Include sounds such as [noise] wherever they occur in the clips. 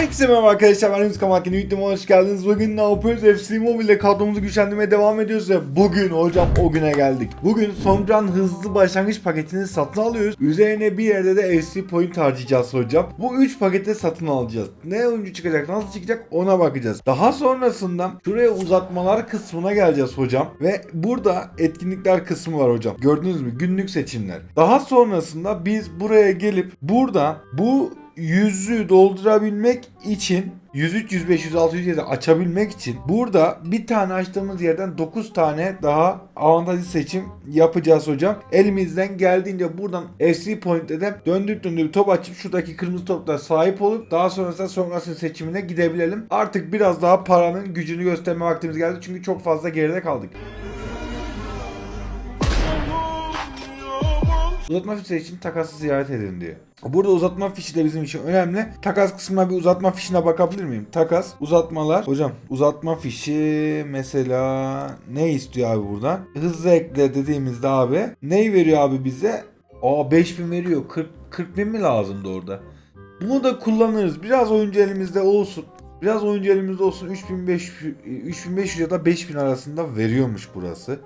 Herkese merhaba arkadaşlar ben Yunus Kamakini videoma hoş geldiniz. Bugün ne yapıyoruz? FC Mobile kadromuzu güçlendirmeye devam ediyoruz ve bugün hocam o güne geldik. Bugün Songcan hızlı başlangıç paketini satın alıyoruz. Üzerine bir yerde de FC Point harcayacağız hocam. Bu 3 paketi satın alacağız. Ne oyuncu çıkacak, nasıl çıkacak ona bakacağız. Daha sonrasında şuraya uzatmalar kısmına geleceğiz hocam. Ve burada etkinlikler kısmı var hocam. Gördünüz mü? Günlük seçimler. Daha sonrasında biz buraya gelip burada bu yüzü doldurabilmek için 103, 105, 106, 107 açabilmek için burada bir tane açtığımız yerden 9 tane daha avantajlı seçim yapacağız hocam. Elimizden geldiğince buradan FC Point'te de döndürüp döndürüp top açıp şuradaki kırmızı toplara sahip olup daha sonrasında sonrasının seçimine gidebilelim. Artık biraz daha paranın gücünü gösterme vaktimiz geldi çünkü çok fazla geride kaldık. Uzatma fişi için takası ziyaret edin diyor. Burada uzatma fişi de bizim için önemli. Takas kısmına bir uzatma fişine bakabilir miyim? Takas, uzatmalar. Hocam uzatma fişi mesela ne istiyor abi buradan? Hızlı ekle dediğimizde abi neyi veriyor abi bize? Aa 5000 veriyor. 40 40 bin mi lazımdı orada? Bunu da kullanırız. Biraz oyuncu elimizde olsun. Biraz oyuncu elimizde olsun. 3500, 3500 ya da 5000 arasında veriyormuş burası.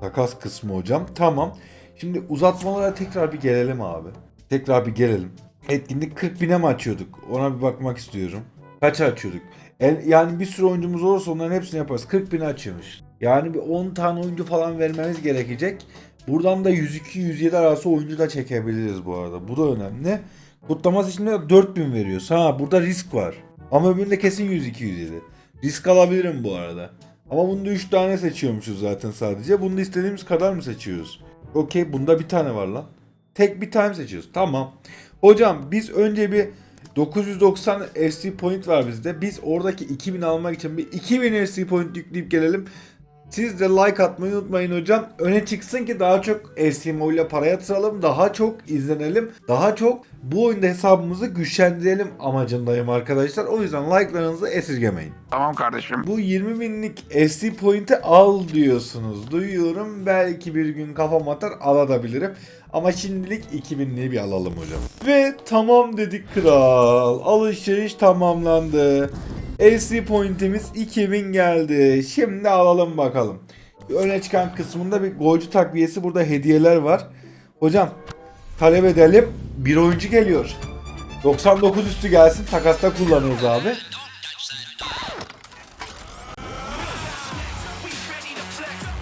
Takas kısmı hocam. Tamam. Şimdi uzatmalara tekrar bir gelelim abi. Tekrar bir gelelim. Etkinlik 40 bine mi açıyorduk? Ona bir bakmak istiyorum. Kaç açıyorduk? El, yani bir sürü oyuncumuz olursa onların hepsini yaparız. 40 bine açıyormuş. Yani bir 10 tane oyuncu falan vermemiz gerekecek. Buradan da 102-107 arası oyuncu da çekebiliriz bu arada. Bu da önemli. Kutlaması için de 4000 veriyor. Ha burada risk var. Ama öbüründe kesin 102-107. Risk alabilirim bu arada. Ama bunda 3 tane seçiyormuşuz zaten sadece. Bunda istediğimiz kadar mı seçiyoruz? Okey bunda bir tane var lan. Tek bir tane seçiyoruz. Tamam. Hocam biz önce bir 990 FC point var bizde. Biz oradaki 2000 almak için bir 2000 FC point yükleyip gelelim. Siz de like atmayı unutmayın hocam. Öne çıksın ki daha çok FC Mobile para yatıralım. Daha çok izlenelim. Daha çok bu oyunda hesabımızı güçlendirelim amacındayım arkadaşlar. O yüzden like'larınızı esirgemeyin. Tamam kardeşim. Bu 20 binlik FC point'i al diyorsunuz. Duyuyorum belki bir gün kafam atar alabilirim. Ama şimdilik 2000'liği bir alalım hocam. Ve tamam dedik kral. Alışveriş tamamlandı. FC point'imiz 2000 geldi. Şimdi alalım bakalım. Öne çıkan kısmında bir golcü takviyesi burada hediyeler var. Hocam talep edelim. Bir oyuncu geliyor. 99 üstü gelsin takasta kullanırız abi.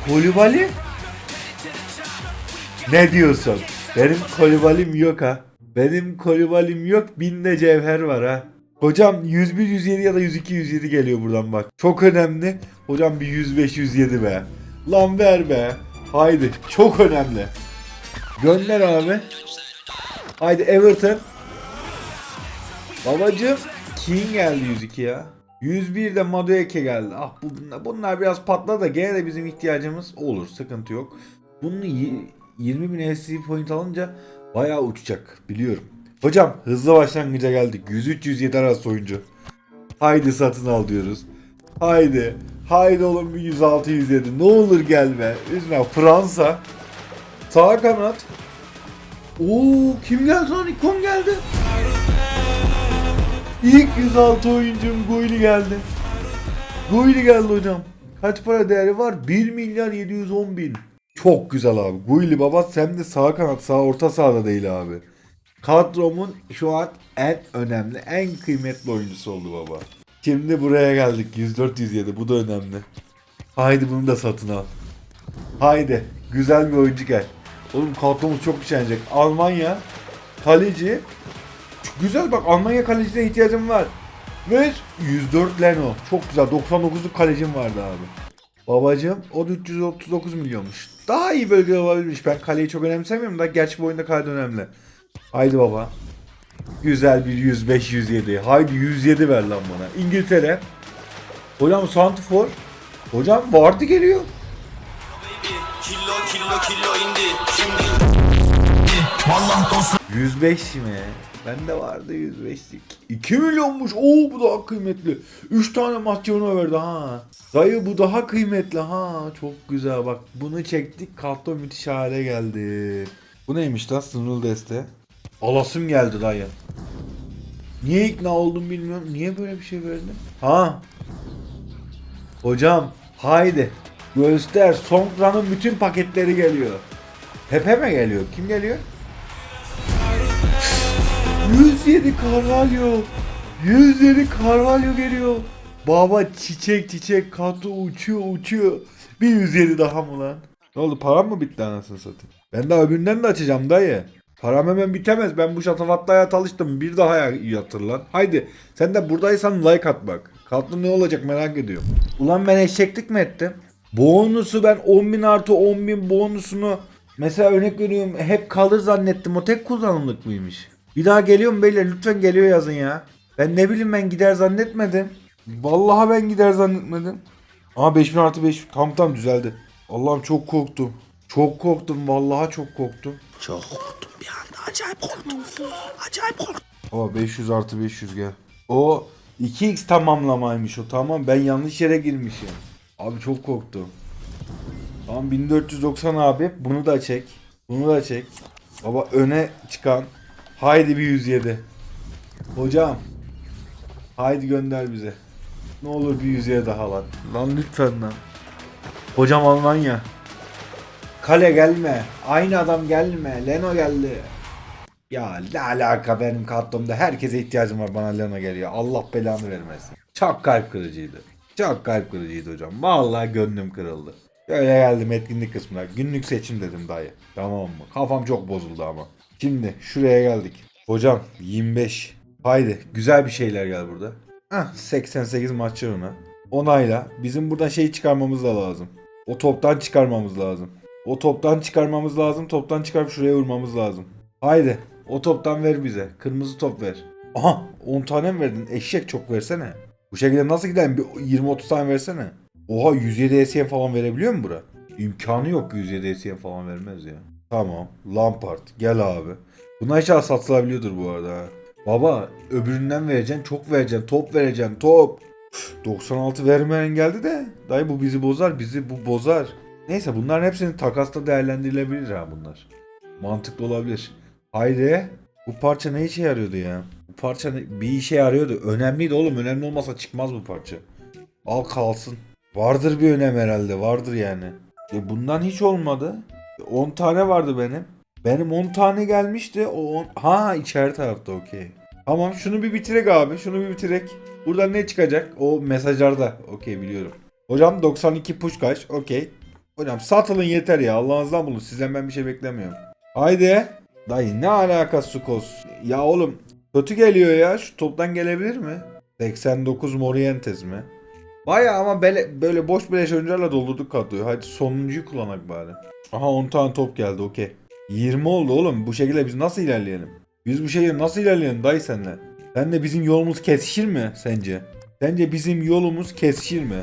Kolibali? Ne diyorsun? Benim kolibalim yok ha. Benim kolibalim yok. Binde cevher var ha. Hocam 101, 107 ya da 102, 107 geliyor buradan bak. Çok önemli. Hocam bir 105, 107 be. Lan ver be. Haydi. Çok önemli. Gönder abi. Haydi Everton. Babacım. King geldi 102 ya. 101 de Madueke geldi. Ah bu, bunlar, bunlar biraz patladı da gene de bizim ihtiyacımız olur. Sıkıntı yok. Bunu y- 20 bin SC point alınca bayağı uçacak. Biliyorum. Hocam hızlı başlangıca geldik. 103-107 arası oyuncu. Haydi satın al diyoruz. Haydi. Haydi oğlum bir 106-107. Ne olur gel be. Üzme. Fransa. Sağ kanat. Oo kim geldi lan? İkon geldi. İlk 106 oyuncum Goyli geldi. Goyli geldi hocam. Kaç para değeri var? 1 milyar 710 bin. Çok güzel abi. Goyli baba sen de sağ kanat sağ orta sahada değil abi. Kadromun şu an en önemli, en kıymetli oyuncusu oldu baba. Şimdi buraya geldik. 104-107 bu da önemli. Haydi bunu da satın al. Haydi. Güzel bir oyuncu gel. Oğlum kadromuz çok güçlenecek. Almanya kaleci Güzel bak Almanya kalecine ihtiyacım var. Ver 104 Leno. Çok güzel. 99'luk kalecim vardı abi. Babacım o da 339 milyonmuş. Daha iyi bölge olabilirmiş. Ben kaleyi çok önemsemiyorum da gerçi bu oyunda kale önemli. Haydi baba. Güzel bir 105 107. Haydi 107 ver lan bana. İngiltere. Hocam Santifor. Hocam Vardy geliyor. Kilo kilo kilo indi şimdi 105 mi? Bende vardı 105'lik. 2 milyonmuş. Oo bu daha kıymetli. 3 tane maç yoluna verdi ha. Dayı bu daha kıymetli ha. Çok güzel bak. Bunu çektik. Karton müthiş hale geldi. Bu neymiş lan sınırlı deste? Alasım geldi dayı. Niye ikna oldum bilmiyorum. Niye böyle bir şey verdin? Ha. Hocam haydi. Göster. Songra'nın bütün paketleri geliyor. Pepe mi geliyor? Kim geliyor? 107 Carvalho. 107 Carvalho geliyor. Baba çiçek çiçek katı uçuyor uçuyor. Bir 107 daha mı lan? Ne oldu param mı bitti anasını satayım? Ben daha öbüründen de açacağım dayı. Param hemen bitemez. Ben bu şatafatla hayat alıştım. Bir daha yatır lan. Haydi sen de buradaysan like at bak. Katlı ne olacak merak ediyorum. Ulan ben eşeklik mi ettim? Bonusu ben 10.000 artı 10.000 bonusunu mesela örnek veriyorum hep kalır zannettim. O tek kullanımlık mıymış? Bir daha geliyor mu beyler? Lütfen geliyor yazın ya. Ben ne bileyim ben gider zannetmedim. Vallahi ben gider zannetmedim. Aa 5000 artı 5 tam tam düzeldi. Allah'ım çok korktum. Çok korktum vallahi çok korktum. Çok korktum bir anda acayip korktum. Acayip korktum. Aa 500 artı 500 gel. O 2x tamamlamaymış o tamam ben yanlış yere girmişim. Abi çok korktum. Tamam 1490 abi bunu da çek. Bunu da çek. Baba öne çıkan. Haydi bir 107. Hocam. Haydi gönder bize. Ne olur bir 107 daha lan. Lan lütfen lan. Hocam Almanya. Kale gelme. Aynı adam gelme. Leno geldi. Ya ne alaka benim kadromda herkese ihtiyacım var bana Leno geliyor. Allah belanı vermesin. Çok kalp kırıcıydı. Çok kalp kırıcıydı hocam. Vallahi gönlüm kırıldı. Öyle geldim etkinlik kısmına. Günlük seçim dedim dayı. Tamam mı? Kafam çok bozuldu ama. Şimdi şuraya geldik. Hocam 25. Haydi güzel bir şeyler gel burada. Hah 88 maç ona. Onayla. Bizim buradan şey çıkarmamız da lazım. O toptan çıkarmamız lazım. O toptan çıkarmamız lazım. Toptan çıkarıp şuraya vurmamız lazım. Haydi. O toptan ver bize. Kırmızı top ver. Aha 10 tane mi verdin? Eşek çok versene. Bu şekilde nasıl gidelim? Bir 20-30 tane versene. Oha 107 ESM falan verebiliyor mu bura? İmkanı yok 107 ESM falan vermez ya. Tamam. Lampard. Gel abi. Buna inşallah satılabiliyordur bu arada. Baba öbüründen vereceksin. Çok vereceksin. Top vereceksin. Top. Üf, 96 vermeyen geldi de. Dayı bu bizi bozar. Bizi bu bozar. Neyse bunların hepsinin takasta değerlendirilebilir ha bunlar. Mantıklı olabilir. Haydi. Bu parça ne işe yarıyordu ya? Bu parça ne- bir işe yarıyordu. Önemliydi oğlum. Önemli olmasa çıkmaz bu parça. Al kalsın. Vardır bir önem herhalde. Vardır yani. E bundan hiç olmadı. E 10 tane vardı benim. Benim 10 tane gelmişti. O on... Ha içeri tarafta okey. Tamam şunu bir bitirek abi. Şunu bir bitirek. Buradan ne çıkacak? O mesajlarda. Okey biliyorum. Hocam 92 Puşkaş. Okey. Hocam satılın yeter ya. Allah'ınızdan bulun. Sizden ben bir şey beklemiyorum. Haydi. Dayı ne alakası Sukos? Ya oğlum kötü geliyor ya. Şu toptan gelebilir mi? 89 Morientes mi? Baya ama böyle, böyle boş beleş oyuncularla doldurduk kadroyu. Hadi sonuncuyu kullanak bari. Aha 10 tane top geldi okey. 20 oldu oğlum. Bu şekilde biz nasıl ilerleyelim? Biz bu şekilde nasıl ilerleyelim dayı senle? Senle bizim yolumuz kesişir mi sence? Sence bizim yolumuz kesişir mi?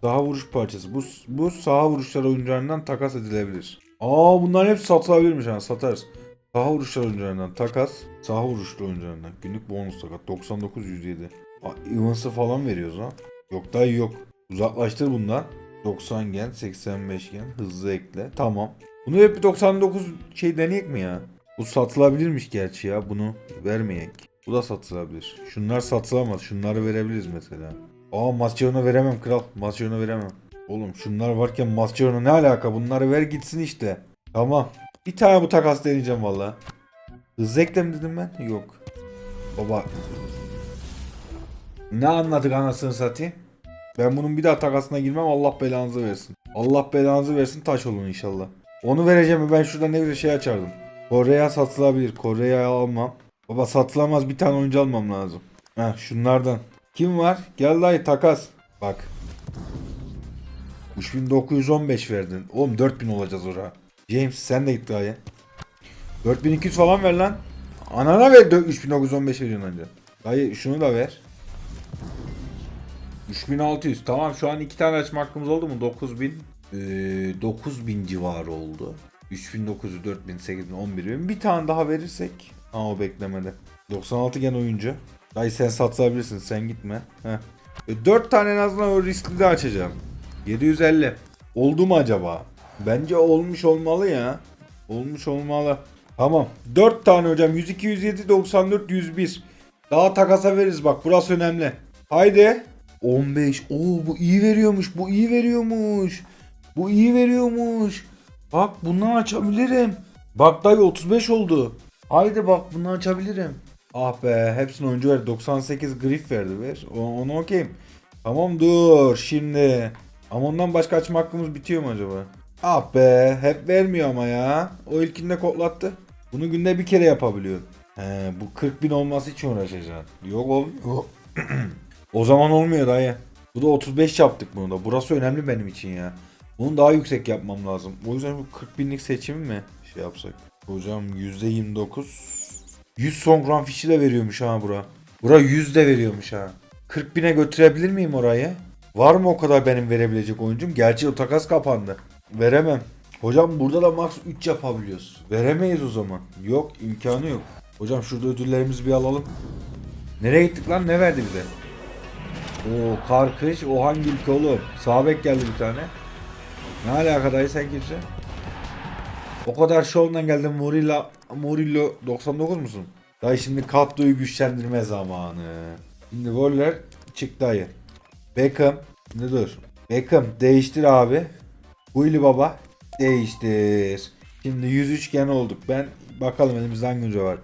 Saha vuruş parçası. Bu, bu saha vuruşları oyuncularından takas edilebilir. Aa bunlar hep satılabilirmiş ha satarız. Saha vuruşları oyuncularından takas. Saha vuruşlu oyuncularından. Günlük bonus takat. 99 107. Aa, Evans'ı falan veriyoruz ha. Yok daha yok. Uzaklaştır bundan. 90 gen, 85 gen. Hızlı ekle. Tamam. Bunu hep bir 99 şey deneyek mi ya? Bu satılabilirmiş gerçi ya. Bunu vermeyek. Bu da satılabilir. Şunlar satılamaz. Şunları verebiliriz mesela. Aa Mascherano veremem kral. Mascherano veremem. Oğlum şunlar varken Mascherano ne alaka? Bunları ver gitsin işte. Tamam. Bir tane bu takas deneyeceğim valla. Hızlı eklem dedim ben. Yok. Baba. Ne anladık anasını satayım? Ben bunun bir daha takasına girmem Allah belanızı versin. Allah belanızı versin taş olun inşallah. Onu vereceğim ben şurada ne güzel şey açardım. Kore'ye satılabilir. Kore'ye almam. Baba satılamaz bir tane oyuncu almam lazım. Heh şunlardan. Kim var? Gel dayı takas. Bak. 3915 verdin. Oğlum 4000 olacağız ora. James sen de git dayı. 4200 falan ver lan. Anana ver dö- 3915 veriyorsun anca. Dayı şunu da ver. 3600 tamam şu an iki tane açma hakkımız oldu mu 9000 ee, 9000 civarı oldu 3900 4000 8000 11000 bir tane daha verirsek Aa o beklemede 96 gen oyuncu Dayı sen satabilirsin sen gitme Heh. E, 4 tane en azından o riskli de açacağım 750 oldu mu acaba bence olmuş olmalı ya olmuş olmalı Tamam. 4 tane hocam. 102, 107, 94, 101. Daha takasa veririz bak. Burası önemli. Haydi. 15. Oo bu iyi veriyormuş. Bu iyi veriyormuş. Bu iyi veriyormuş. Bak bundan açabilirim. Bak dayı 35 oldu. Haydi bak bunu açabilirim. Ah be hepsini oyuncu verdi. 98 grif verdi ver. Onu okeyim. Tamam dur şimdi. Ama ondan başka açma hakkımız bitiyor mu acaba? Ah be hep vermiyor ama ya. O ilkinde kodlattı. Bunu günde bir kere yapabiliyor. He bu 40 bin olması için uğraşacaksın. Yok olmuyor. [clears throat] o zaman olmuyor dayı. Bu da 35 yaptık bunu da. Burası önemli benim için ya. Bunu daha yüksek yapmam lazım. O yüzden bu 40 binlik seçimi mi şey yapsak? Hocam %29. 100 son grand fişi de veriyormuş ha bura. Bura 100 de veriyormuş ha. 40 bine götürebilir miyim orayı? Var mı o kadar benim verebilecek oyuncum? Gerçi o takas kapandı. Veremem. Hocam burada da max 3 yapabiliyoruz. Veremeyiz o zaman. Yok imkanı yok. Hocam şurada ödüllerimizi bir alalım. Nereye gittik lan? Ne verdi bize? Oo kar kış. O hangi ülke oğlum? Sabek geldi bir tane. Ne alakadayı sen kimse? O kadar şovundan geldin Murillo, Murillo 99 musun? Dayı şimdi kadroyu güçlendirme zamanı. Şimdi goller çıktı dayı. Beckham. Ne dur? Beckham değiştir abi. Huyli baba değiştir. Şimdi 103 gen olduk. Ben bakalım elimizde hangi oyuncu var.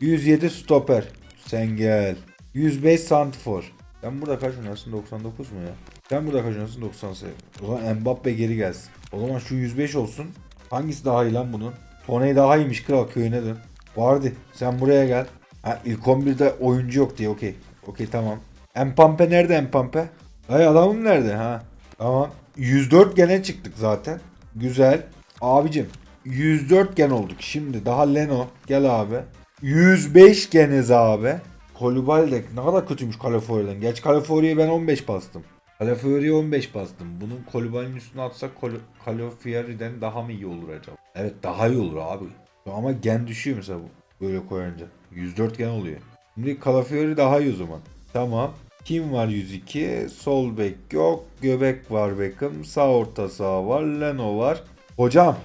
107 stoper. Sen gel. 105 santifor. Ben burada kaç oynarsın? 99 mu ya? Sen burada kaç oynarsın? 98. O zaman Mbappe geri gelsin. O zaman şu 105 olsun. Hangisi daha iyi lan bunun? Toney daha iyiymiş kral köyüne dön. Vardı. Sen buraya gel. Ha ilk 11'de oyuncu yok diye okey. Okey tamam. Empampe nerede Empampe? Ay adamım nerede ha? Tamam. 104 gene çıktık zaten. Güzel. Abicim 104 gen olduk. Şimdi daha Leno. Gel abi. 105 geniz abi. Kolibali de ne kadar kötüymüş Calafori'den. Gerçi Calafori'ye ben 15 bastım. Calafori'ye 15 bastım. Bunun Kolibali'nin üstüne atsak Calafori'den daha mı iyi olur acaba? Evet daha iyi olur abi. Ama gen düşüyor mesela bu. Böyle koyunca. 104 gen oluyor. Şimdi Calafiori daha iyi o zaman. Tamam. Kim var 102? Sol bek yok. Göbek var Beckham. Sağ orta saha var. Leno var. Hocam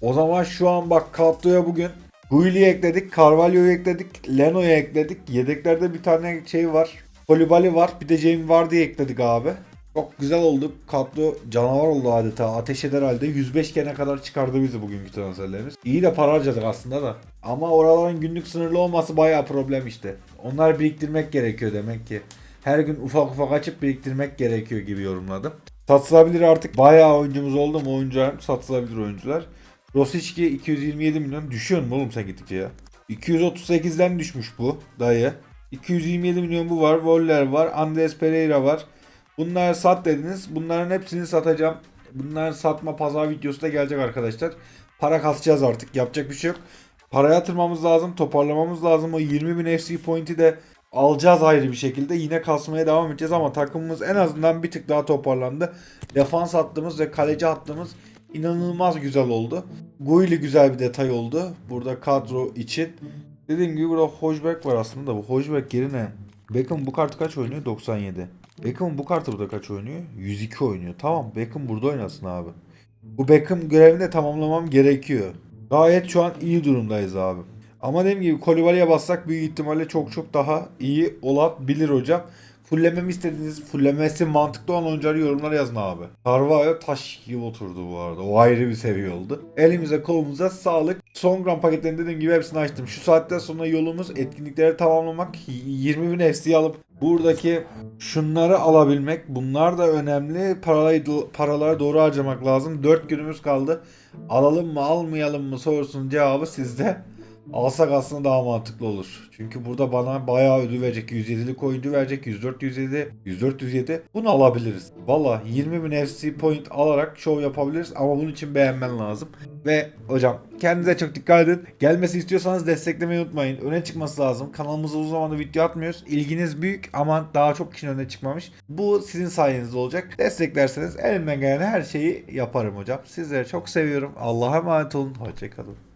o zaman şu an bak kadroya bugün Guili'yi ekledik. Carvalho'yu ekledik. Leno'yu ekledik. Yedeklerde bir tane şey var. Kolibali var. Bir de Jamie Vardy'yi ekledik abi. Çok güzel oldu. Kadro canavar oldu adeta. Ateş eder halde. 105 gene kadar çıkardı bizi bugünkü transferlerimiz. İyi de para harcadık aslında da. Ama oraların günlük sınırlı olması bayağı problem işte. Onlar biriktirmek gerekiyor demek ki. Her gün ufak ufak açıp biriktirmek gerekiyor gibi yorumladım. Satılabilir artık. Bayağı oyuncumuz oldu mu oyuncular? Satılabilir oyuncular. Rosicki 227 milyon. Düşüyor mu oğlum sen gittikçe ya? 238'den düşmüş bu dayı. 227 milyon bu var. Voller var. Andres Pereira var. Bunlar sat dediniz. Bunların hepsini satacağım. Bunların satma pazar videosu da gelecek arkadaşlar. Para kasacağız artık. Yapacak bir şey yok. Para yatırmamız lazım. Toparlamamız lazım. O 20 bin FC point'i de alacağız ayrı bir şekilde. Yine kasmaya devam edeceğiz ama takımımız en azından bir tık daha toparlandı. Defans hattımız ve kaleci hattımız inanılmaz güzel oldu. Guili güzel bir detay oldu. Burada kadro için. Dediğim gibi burada Hojberg var aslında da bu Hojberg yerine Beckham bu kartı kaç oynuyor? 97. Beckham bu kartı burada kaç oynuyor? 102 oynuyor. Tamam Beckham burada oynasın abi. Bu Beckham görevini de tamamlamam gerekiyor. Gayet şu an iyi durumdayız abi. Ama dediğim gibi Kolibali'ye bassak büyük ihtimalle çok çok daha iyi olabilir hocam. Fullememi istediğiniz, fullemesi mantıklı olan oyuncuları yorumlara yazın abi. Carvalho taş gibi oturdu bu arada. O ayrı bir seviye oldu. Elimize kolumuza sağlık. Son gram paketlerini dediğim gibi hepsini açtım. Şu saatten sonra yolumuz etkinlikleri tamamlamak. 20 bin FC alıp buradaki şunları alabilmek. Bunlar da önemli. Paraları, paraları doğru harcamak lazım. 4 günümüz kaldı. Alalım mı almayalım mı sorusunun cevabı sizde. Alsak aslında daha mantıklı olur. Çünkü burada bana bayağı ödül verecek. 107'lik oyuncu verecek. 104 107, 104 107. Bunu alabiliriz. Valla 20 bin FC point alarak show yapabiliriz ama bunun için beğenmen lazım. Ve hocam kendinize çok dikkat edin. Gelmesi istiyorsanız desteklemeyi unutmayın. Öne çıkması lazım. Kanalımızda uzun zamandır video atmıyoruz. İlginiz büyük ama daha çok kişinin önüne çıkmamış. Bu sizin sayenizde olacak. Desteklerseniz elimden gelen her şeyi yaparım hocam. Sizleri çok seviyorum. Allah'a emanet olun. Hoşçakalın.